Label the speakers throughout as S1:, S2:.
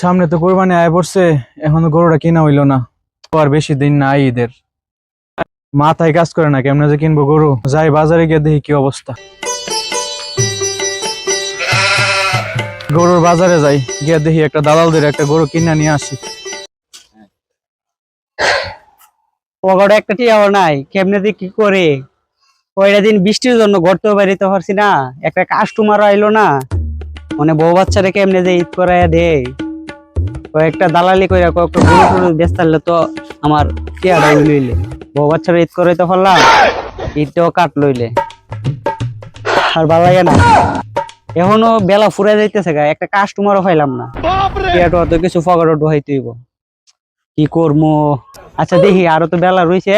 S1: সামনে তো কোরবানি আয় পড়ছে। এখনও গরুটা কিনা হইল না। আর বেশি দিন নাই ঈদের। মাথায় কাজ করে না, কেমনে যে কিনবো গরু? যাই বাজারে গিয়ে দেখি কি অবস্থা। গরুর বাজারে যাই, গিয়ে দেখি একটা দালালদের একটা গরু কিনা নিয়ে আসি।
S2: একটা টিয়াও নাই, কেমনে কি করে? দিন বৃষ্টির জন্য বেরিতে পারছি না, একটা কাস্টমার আইলো না। মানে বউ বাচ্চারে কেমনে যে ঈদ করে দে কয়েকটা দালালি করে কয়েকটা গরু টরু বেচতালে তো আমার টিয়াটা লইলে। বউ বাচ্চারা ঈদ করে তো পারলাম ঈদটাও কাট লইলে। আর ভালো লাগে না। এখনও বেলা ফুরে যাইতেছে গা একটা কাস্টমারও পাইলাম না। টিয়াটা তো কিছু পকেটে ঢুকাইতে হইব। কি করব আচ্ছা দেখি আরও তো বেলা রয়েছে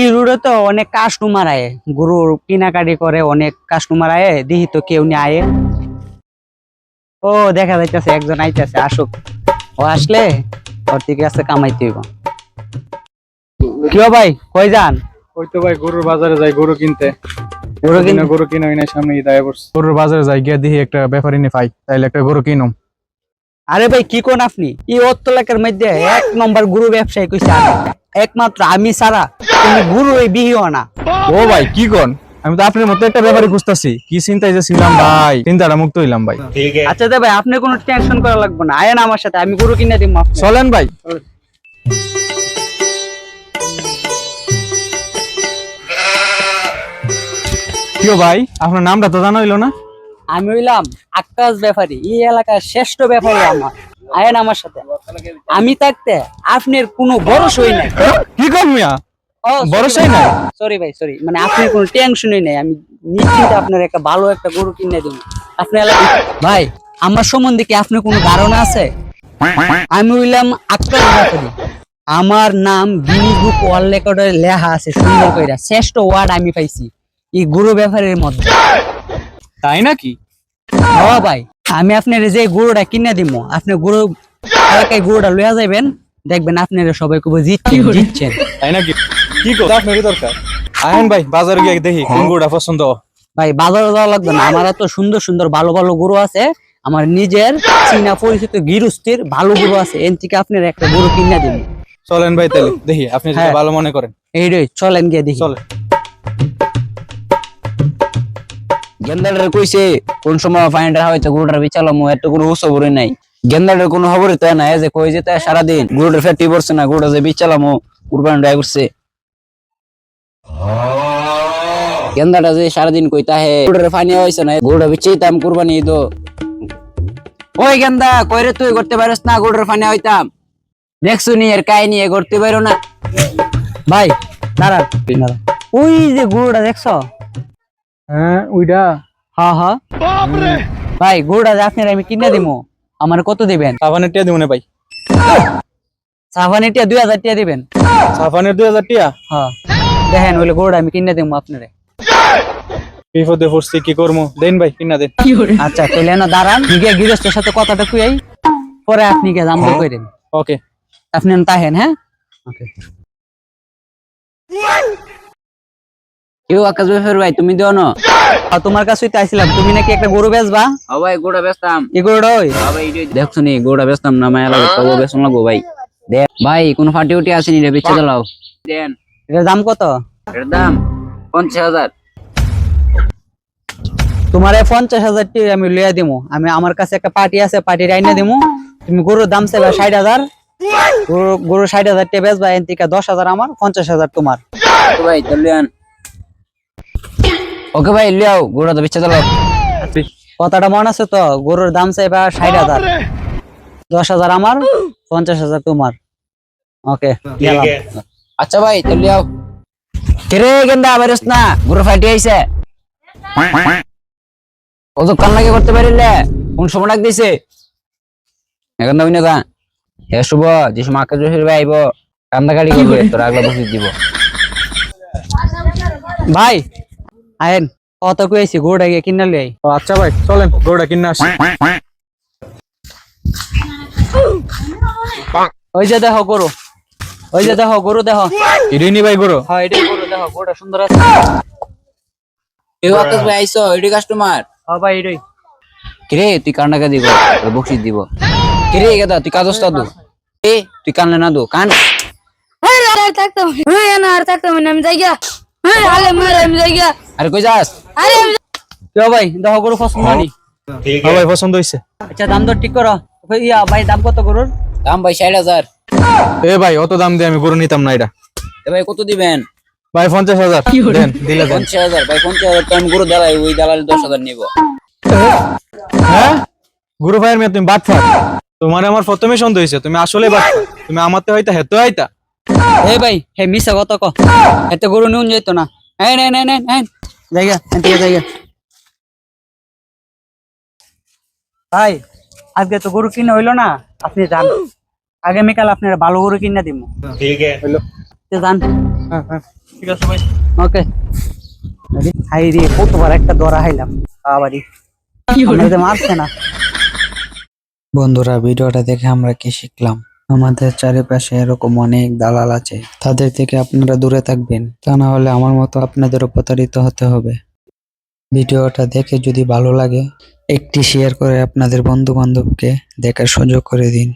S2: এই রোডে তো অনেক কাস্টমার আয়ে। গরুর কিনাকাটি করে অনেক কাস্টমার আয়ে দেখি তো কেউ নিয়ে আয়। ও দেখা যাইতেছে একজন আইতেছে আসুক। ও আসলে ওর থেকে আছে কামাইতে হইব। কিও ভাই কই যান?
S1: ওই তো ভাই গরুর বাজারে যাই গরু কিনতে।
S2: গরু কিন
S1: গরু কিনা হয় না সামনে ঈদ আয় পড়ছে। গরুর বাজারে যাই গিয়ে দেখি একটা ব্যাপারী নি পাই তাইলে একটা গরু কিনুম।
S2: আরে ভাই কি কোন আপনি? এই অত্তলাকের মধ্যে এক নম্বর গুরু ব্যবসায়ী কইছে একমাত্র আমি সারা তুমি গুরু এই বিহিও না।
S1: ও ভাই কি কোন? আমি তো আপনার মতো একটা ব্যাপারী খুঁজতাছি। কি চিন্তায় যে ছিলাম ভাই? চিন্তাটা মুক্ত হইলাম ভাই।
S2: আচ্ছা দে ভাই আপনি কোনো টেনশন করা লাগবে না। আয়েন আমার সাথে আমি গরু কিনে দিব আপনাকে।
S1: চলেন ভাই। কিও ভাই আপনার নামটা তো জানা হইল না?
S2: আমি হইলাম আকাশ ব্যাপারী এই এলাকার শ্রেষ্ঠ ব্যাপারী আমার। আয়েন আমার সাথে। আমি থাকতে আপনার কোনো ভরসাই নাই।
S1: কি কর মিয়া? ভরসাই নাই?
S2: সরি ভাই সরি মানে আপনার কোনো টেনশনই নাই আমি নিশ্চিত আপনার একটা ভালো একটা গরু কিনে দেবো। ভাই আমার সম্বন্ধে কি আপনার কোনো ধারণা আছে? আমি হইলাম আমার নাম গিনি বুক ওয়ার্ল্ড রেকর্ডে লেখা আছে সুন্দর কইরা। শ্রেষ্ঠ ওয়ার্ড আমি পাইছি এই গরু ব্যাপারের মধ্যে।
S1: তাই নাকি?
S2: হ্যাঁ ভাই আমি আপনার যে গরুটা কিনে দিব আপনি গরু এলাকায় গরুটা লইয়া যাবেন দেখবেন আপনারা সবাই খুব জিতছেন জিতছেন।
S1: তাই নাকি? কি কর আপনারই দরকার? আহেন ভাই বাজারে গিয়ে দেখি কোন গরুটা পছন্দ?
S2: ভাই বাজারে যাওয়া লাগবে না। আমার এত সুন্দর সুন্দর ভালো ভালো গরু আছে। আমার নিজের চীনা পরিচিত গিরুস্তির ভালো গরু আছে। এন থেকে আপনার একটা গরু কিনে দিন
S1: চলেন ভাই তাহলে দেখি আপনি যদি
S2: হ্যাঁ।
S1: ভালো মনে করেন।
S2: এই রে চলেন গিয়ে দেখি।
S1: চলেন।
S3: গেন্দাটার কইছে কোন সময় ফাইন্ডার হয়তো গরুটার বিচালো মো এত গরু হুসো নাই। গেন্দাটার কোনো খবরই তো নাই যে কই যে তাই সারাদিন গরুটার ফেটি পড়ছে না গরুটা যে বিচালামো কুরবানি ড্রাই করছে। গেন্দাটা যে সারাদিন কই তাহে গরুটার ফানি হইছে না গরুটা বিচাইতাম কুরবানি তো ওই গেন্দা কইরে তুই করতে পারিস না গরুটার ফানি হইতাম। দেখছু নি এর কাহিনী এ করতে পারো না।
S2: ভাই দাঁড়ান দাঁড়ান। ওই যে গরুটা দেখছ?
S1: হ্যাঁ ওইটা।
S2: হ্যাঁ হ্যাঁ ভাই গরুটা যে আপনার আমি কিনে দিব আমার কত দিবেন?
S1: সাফানের টিয়া দিব ভাই। ভাই
S2: সাফানিটা দুই হাজার টিয়া দিবেন?
S1: সাফানের দুই হাজার টিয়া?
S2: হ্যাঁ। দেখেন ওইলে গরুটা আমি কিনে দিব আপনারে।
S1: বিপদে পড়ছি কি করব দেন ভাই কিনা দেন।
S2: আচ্ছা তাহলে না দাঁড়ান গিয়ে গৃহস্থের সাথে কথাটা কুয়াই পরে আপনি গিয়ে দাম দর করেন
S1: ওকে।
S2: আপনি তাহেন হ্যাঁ?
S3: কেউ আকাশ বেফের ভাই তুমি দিও না?
S2: আর তোমার কাছেই তো আইছিলাম। তুমি নাকি একটা গরু বেচবা?
S3: ও ভাই গোড়া বেচতাম।
S2: এই গরুটা ওই?
S3: দেখছ নি গোড়া বেচতাম না মায়া লাগে তবু বেচন লাগবো ভাই। দে ভাই কোন ফাটি উঠে আসেনি রে বেচে দিলাও দেন।
S2: এটার দাম কত?
S3: এর দাম পঞ্চাশ হাজার।
S2: তোমার এই পঞ্চাশ হাজার টাকা আমি লইয়া দিমু। আমি আমার কাছে একটা পার্টি আছে পার্টির আইনে দিমু। তুমি গরুর দাম চাইবা ষাট হাজার। গরু গরু ষাট হাজার টাকা বেচবা এন থেকে দশ হাজার আমার পঞ্চাশ হাজার তোমার।
S3: ভাই তো লিয়ান ওকে ভাই লিয়াও গোড়া তো বেচে দিলাও
S2: কথাটা মনে আছে তো? গরুর দাম চাইবা ষাট হাজার। দশ হাজার আমার পঞ্চাশ হাজার তোমার। ওকে
S3: আচ্ছা ভাই তো লিয়াও। কেরে গেন্দা বেরোস না। গোড়া ফাটি আইছে। ও তো কান লাগে করতে পারিলে কোন সময় ডাক দিছে? এখন দামি না হে শুভ যে সময় আকাশ ভাই আইব। কান্দা গাড়ি করবে তোর আগলা বসে দিব।
S2: ভাই আয়েন কত কইছি গরুটা গিয়ে কিনা লই
S1: ও আচ্ছা ভাই চলেন গরুটা কিনে আসি।
S2: ওই যে দেখো গরু ওই যে দেখো গরু দেখো।
S1: ইরিনি ভাই গরু?
S2: হ্যাঁ এটাই গরু দেখো গরুটা সুন্দর আছে।
S3: কেউ আকাশ ভাই আইসো এডি কাস্টমার
S2: হ্যাঁ ভাই এটাই।
S3: কিরে তুই কান্নাকা দিব বকশিস দিব। কিরে গেদা তুই কাজস দু। এ তুই কানলে না দু কান।
S4: হ্যাঁ আর থাকতাম হ্যাঁ না আর থাকতাম না আমি যাই গিয়া। হ্যাঁ আলে আমি যাই গিয়া।
S3: আরে কই যাস?
S4: আরে
S2: তো ভাই দেখো গরু পছন্দ হয়নি?
S1: হ্যাঁ ভাই পছন্দ হয়েছে
S2: আচ্ছা দাম দর ঠিক করো। ইয়া ভাই দাম কত গরুর?
S3: দাম ভাই
S1: এ ভাই অত দাম দিয়ে আমি গরু নিতাম না এটা।
S3: এ ভাই কত দিবেন?
S1: ভাই পঞ্চাশ হাজার। দেন দিলে দেন।
S3: পঞ্চাশ হাজার ভাই পঞ্চাশ হাজার তো আমি গরু দালাই ওই দালালি দশ হাজার নিবো।
S1: হ্যাঁ? গুরু ভাইয়ের মেয়ে তুমি বাদ থাক। তোমার আমার প্রথমে সন্দেহ হয়েছে তুমি আসলে বাদ তুমি আমার তো হইতা হেতো হইতা
S2: হে ভাই হে মিশা কত ক। এত গরু নিউন যাইতো না। হ্যাঁ নেন নেন নেন নেন জায়গা জায়গা। ভাই আজকে তো গরু কিনে হইল না আপনি যান। আগামীকাল আপনার ভালো গরু কিনে দিব ঠিক আছে। যান।
S1: ঠিক আছে ভাই।
S2: ওকে। হাই রে কতবার একটা দরা হাইলাম বাবারি। আমাদের মারছে না।
S5: বন্ধুরা ভিডিওটা দেখে আমরা কি শিখলাম? আমাদের চারিপাশে এরকম অনেক দালাল আছে। তাদের থেকে আপনারা দূরে থাকবেন। তা না হলে আমার মতো আপনাদেরও প্রতারিত হতে হবে। ভিডিওটা দেখে যদি ভালো লাগে, একটি শেয়ার করে আপনাদের বন্ধু বান্ধবকে দেখার সুযোগ করে দিন।